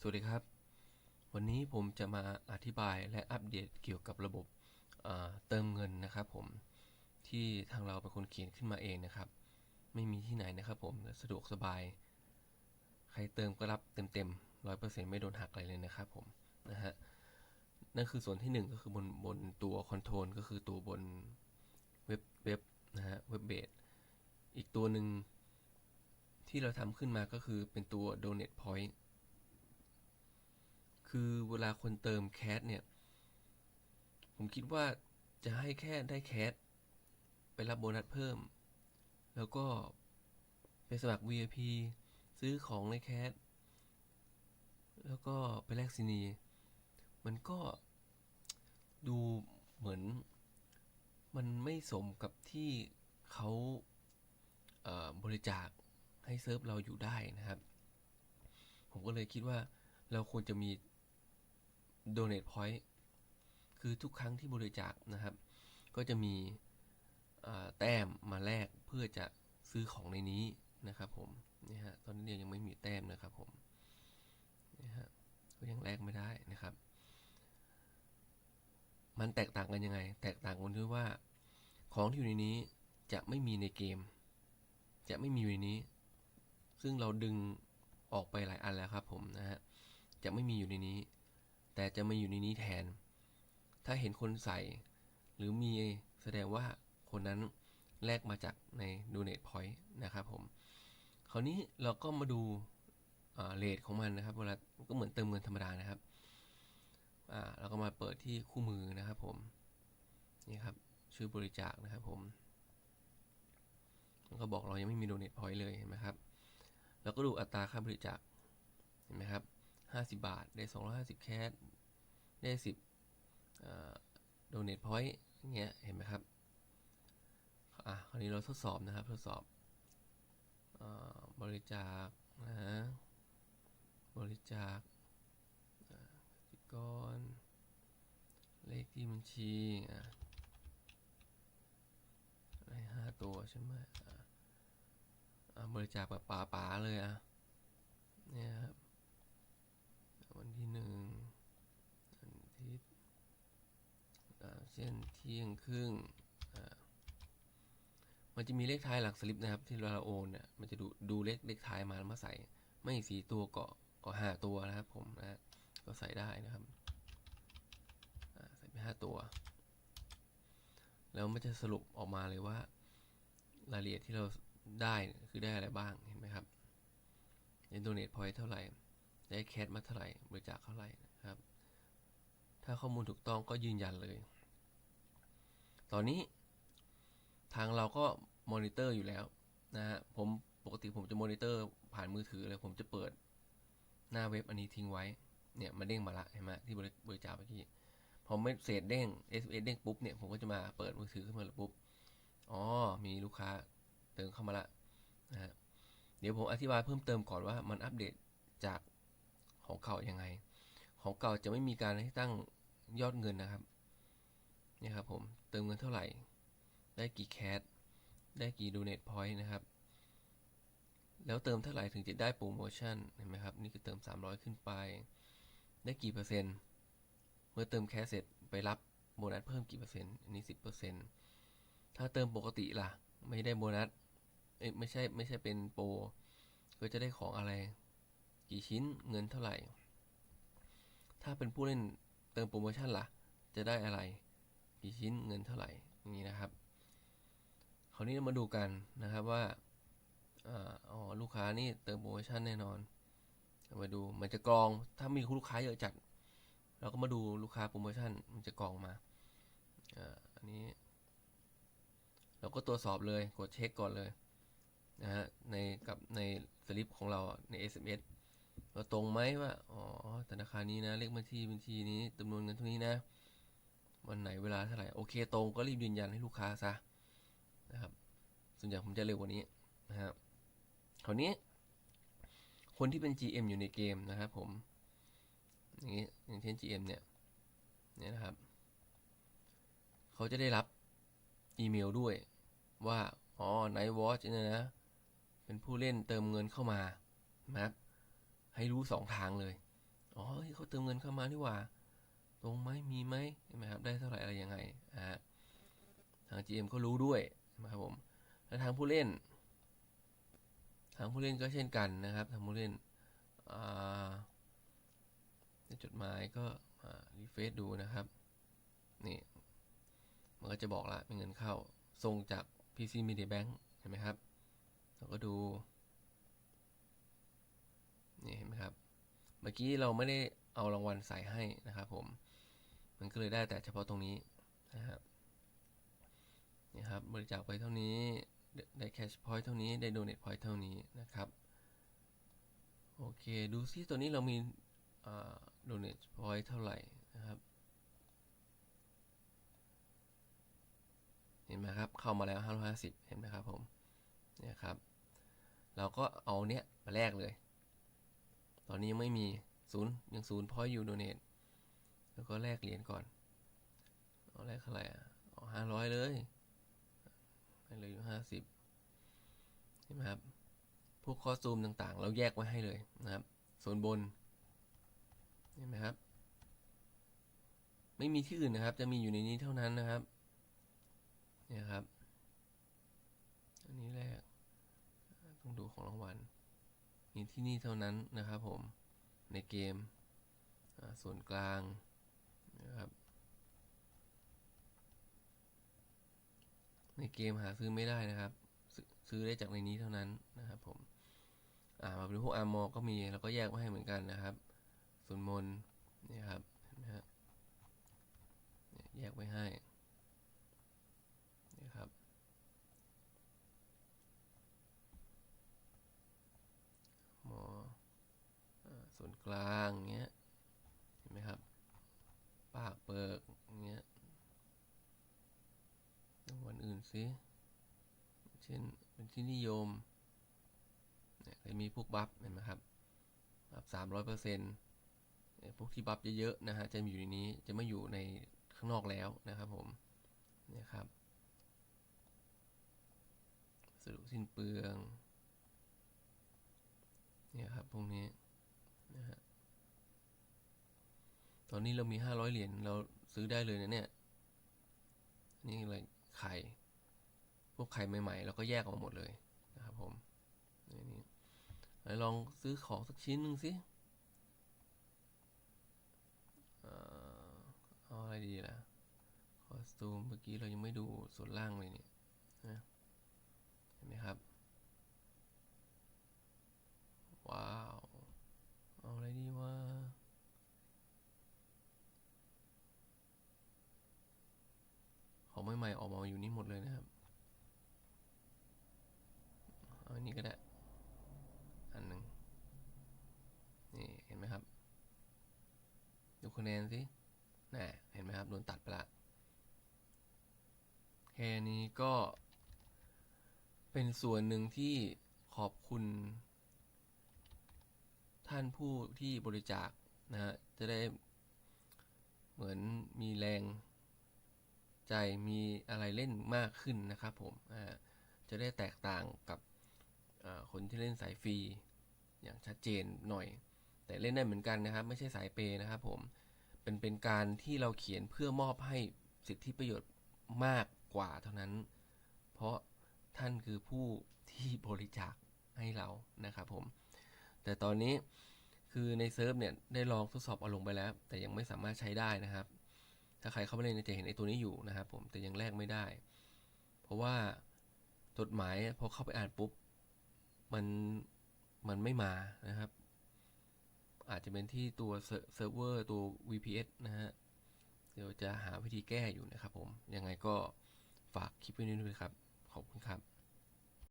สวัสดีครับ วันนี้ผมจะมาอธิบายและอัปเดตเกี่ยวกับระบบเติมเงินนะครับผมที่ทางเราเป็นคนเขียนขึ้นมาเองนะครับ ไม่มีที่ไหนนะครับผมสะดวกสบาย ใครเติมก็รับเต็มๆร้อยเปอร์เซ็นต์ไม่โดนหักอะไรเลยนะครับผมนะฮะนั่นคือส่วนที่หนึ่งก็คือบนบนตัวคอนโทรลก็คือตัวบนเว็บเว็บนะฮะเว็บเบสอีกตัวหนึ่งที่เราทำขึ้นมาก็คือเป็นตัว donate point คือเวลาคนเติมแคสเนี่ย ผมคิดว่าจะให้แค่ได้แคสไปรับโบนัสเพิ่ม แล้วก็ไปสมัคร VIP ซื้อของในแคสแล้วก็ไปแลกซินี มันก็ดูเหมือนมันไม่สมกับที่เขาเบริจาคให้เซิร์ฟเราอยู่ได้นะครับ ผมก็เลยคิดว่าเราควรจะมี donate point คือทุกครั้งที่บริจาคนะครับ ก็จะมีแต้มมาแลกเพื่อจะซื้อของในนี้นะครับผมนี่ฮะตอนนี้ยังไม่มีแต้มนะครับผมนี่ฮะก็ยังแลกไม่ได้นะครับ มันแตกต่างกันยังไง แตกต่างกันที่ว่าของที่อยู่ในนี้จะไม่มีในเกม จะไม่มีอยู่ในนี้ ซึ่งเราดึงออกไปหลายอันแล้วครับผมนะฮะจะไม่มีอยู่ในนี้ แต่จะมาอยู่ในนี้แทน ถ้าเห็นคนใส่ หรือมีแสดงว่าคนนั้นแลกมาจากใน donate point นะครับผม คราวนี้เราก็มาดูเลทของมันนะครับเวลาก็เหมือนเติมเงินธรรมดานะครับอ่าเราก็มาเปิดที่คู่มือนะครับผมนี่ครับชื่อบริจาคนะครับผมแล้วก็บอกเรายังไม่มี donate point เลยเห็นไหมครับเราก็ดูอัตราค่าบริจาคเห็นไหมครับ 50 บาท ได้ 250 แคสได้ 10อ่า donate point อย่างเงี้ย เห็นไหมครับ อะ คราวนี้เราทดสอบนะครับ ทดสอบอบริจาคนะบริจาคอ่ากสิกร เลขที่บัญชีอะได้ห้าตัวใช่ไหมอะบริจาคแบบป๋าๆเลยอะเนี่ยครับ วันที่หนึ่งวันอาทิตย์เช่นเที่ยงครึ่งมันจะมีเลขท้ายหลักสลิปนะครับ ที่เราโอนเนี่ยมันจะดูดูเลขเลขท้ายมาแล้วมาใส่ ไม่สี่ตัวก็ก็ห้าตัวนะครับผมนะก็ใส่ได้นะครับใส่ไปห้าตัว แล้วมันจะสรุปออกมาเลยว่ารายละเอียดที่เราได้คือได้อะไรบ้างเห็นไหมครับในโดเนทพอยต์เท่าไหร่ ได้แคสมาเท่าไหร่บริจาคเท่าไหร่นะครับ ถ้าข้อมูลถูกต้องก็ยืนยันเลย ตอนนี้ทางเราก็มอนิเตอร์อยู่แล้วนะฮะผมปกติผมจะมอนิเตอร์ผ่านมือถือเลยผมจะเปิดหน้าเว็บอันนี้ทิ้งไว้เนี่ยมาเด้งมาละเห็นไหมที่บริบรจาคเมื่อกี้พอไม่เสร็จเด้ง S S เด้งปุ๊บเนี่ยผมก็จะมาเปิดมือถือขึ้นมาแล้วปุ๊บอ๋อมีลูกค้าเติมเข้ามาละนะฮะเดี๋ยวผมอธิบายเพิ่มเติมก่อนว่ามันอัปเดตจาก ของเก่ายังไง ของเก่าจะไม่มีการให้ตั้งยอดเงินนะครับนี่ครับผมเติมเงินเท่าไหร่ ได้กี่แคสได้กี่ดูเน็ตพอยต์นะครับ แล้วเติมเท่าไหร่ถึงจะได้โปรโมชั่นเห็นไหมครับนี่คือเติม 300 ขึ้นไป ได้กี่เปอร์เซ็นต์เมื่อเติมแคสเสร็จไปรับโบนัสเพิ่มกี่เปอร์เซ็นต์อันนี้ 10%ถ้าเติมปกติล่ะ ไม่ได้โบนัสเอ้ยไม่ใช่ไม่ใช่เป็นโปรก็จะได้ของอะไร กี่ชิ้นเงินเท่าไหร่ ถ้าเป็นผู้เล่นเติมโปรโมชั่นล่ะ จะได้อะไร กี่ชิ้นเงินเท่าไหร่อย่างนี้นะครับ คราวนี้เรามาดูกันนะครับว่าอ๋อลูกค้านี่เติมโปรโมชั่นแน่นอนมาดูมันจะกรองถ้ามีลูกค้าเยอะจัด เราก็มาดูลูกค้าโปรโมชั่นมันจะกรองมาอันนี้ เราก็ตรวจสอบเลยกดเช็คก่อนเลยนะฮะในกับในสลิปของเราอะใน SMS เราตรงไหมว่าอ๋อธนาคารนี้นะ เลขบัญชีบัญชีนี้จำนวนเงินเท่านี้นะ วันไหนเวลาเท่าไหร่โอเคตรงก็รีบยืนยันให้ลูกค้าซะนะครับ ส่วนใหญ่ผมจะเร็วกว่านี้นะครับคราวนี้ คนที่เป็น GM อยู่ในเกมนะครับผม อย่างนี้อย่างเช่น GM เนี่ยเนี่ยนะครับ เขาจะได้รับอีเมลด้วยว่า อ๋อ Night Watch เนี่ยนะ เป็นผู้เล่นเติมเงินเข้ามานะครับ ให้รู้สองทางเลย อ๋อเขาเติมเงินเข้ามานี่หว่า ตรงไหมมีไหมใช่ไหมครับ ได้เท่าไหร่อะไรยังไงอ่าทาง GM ก็รู้ด้วยใช่ไหมครับผม แล้วทางผู้เล่น ทางผู้เล่นก็เช่นกันนะครับ ทางผู้เล่นในจดหมายก็รีเฟซดูนะครับ นี่ มันก็จะบอกละเป็นเงินเข้าส่งจาก PC Media Bank เห็นไหมครับ เราก็ดู นี่เห็นไหมครับ เมื่อกี้เราไม่ได้เอารางวัลใส่ให้นะครับผม มันก็เลยได้แต่เฉพาะตรงนี้นะครับนี่ครับบริจาคไปเท่านี้ ได้แคชพอยต์เท่านี้ ได้โดเนทพอยต์เท่านี้นะครับ โอเค ดูซิตัวนี้เรามีโดเนทพอยต์เท่าไหร่นะครับ เห็นไหมครับ เข้ามาแล้ว 550 เห็นไหมครับผม เนี่ยครับ เราก็เอาเนี้ยมาแลกเลย ตอนนี้ยังไม่มีศูนย์ยังศูนย์พอยอยู่โดเนทแล้วก็แลกเหรียญก่อน เอาแลกเท่าไหร่อะเอาห้าร้อยเลยให้เลยอยู่ห้าสิบเห็นไหมครับ พวกคอสตูมต่างๆ เราแยกไว้ให้เลยนะครับ ส่วนบนเห็นไหมครับ ไม่มีที่อื่นนะครับ จะมีอยู่ในนี้เท่านั้นนะครับ เนี่ยครับ อันนี้แรก ต้องดูของรางวัล มีที่นี่เท่านั้นนะครับผมในเกมส่วนกลางนะครับในเกมหาซื้อไม่ได้นะครับ ซื้อได้จากในนี้เท่านั้นนะครับผมอ่ามาเป็นพวกอาร์มอก็มีแล้วก็แยกมาให้เหมือนกันนะครับ ส่วนมนนี่ครับนไหมฮะแยกไว้ให้นี่ครับ หมออ่าส่วน กลางเงี้ยเห็นไหมครับ ปากเปิกเงี้ยรางวัลอื่นสิเช่นเป็นที่นิยมเนี่ยจะมีพวกบัฟเห็นไหมครับบัฟสามร้อยเปอร์เซ็นต์พวกที่บัฟเยอะๆนะฮะจะอยู่ในนี้จะไม่อยู่ในข้างนอกแล้วนะครับผมเนี่ยครับสรุปสิ้นเปลืองเนี่ยครับพวกนี้ นะฮะตอนนี้เรามีห้าร้อยเหรียญเราซื้อได้เลยนะเนี่ย นี่อะไรไข่ พวกไข่ใหม่ๆเราก็แยกออกมาหมดเลยนะครับผมนี่ลองซื้อของสักชิ้นหนึ่งสิเอ่อเอาอะไรดีล่ะ คอสตูมเมื่อกี้เรายังไม่ดูส่วนล่างเลยเนี่ยนะเห็นไหมครับ ว้าว เอาอะไรดีวะของใหม่ๆออกมาอยู่นี่หมดเลยนะครับ เอาอันนี้ก็ได้ อันหนึ่งนี่เห็นไหมครับ ดู คะแนนสิน่ะเห็นไหมครับโดนตัดไปละแค่นี้ก็เป็นส่วนหนึ่งที่ขอบคุณ ท่านผู้ที่บริจาคนะฮะจะได้เหมือนมีแรงใจมีอะไรเล่นมากขึ้นนะครับผมอ่าจะได้แตกต่างกับคนที่เล่นสายฟรีอย่างชัดเจนหน่อย แต่เล่นได้เหมือนกันนะครับ ไม่ใช่สายเปย์นะครับผม เป็นเป็นการที่เราเขียนเพื่อมอบให้สิทธิประโยชน์มากกว่าเท่านั้น เพราะท่านคือผู้ที่บริจาคให้เรานะครับผม แต่ตอนนี้คือในเซิร์ฟเนี่ยได้ลองทดสอบเอาลงไปแล้ว แต่ยังไม่สามารถใช้ได้นะครับ ถ้าใครเข้าไปเล่นจะเห็นไอ้ตัวนี้อยู่นะครับผมแต่ยังแลกไม่ได้ เพราะว่าจดหมายพอเข้าไปอ่านปุ๊บมันมันไม่มานะครับ อาจจะเป็นที่ตัวเซิร์ฟเวอร์ตัว VPS นะฮะ เดี๋ยวจะหาวิธีแก้อยู่นะครับผม ยังไงก็ฝากคลิปไว้นี้ด้วยครับ ขอบคุณครับ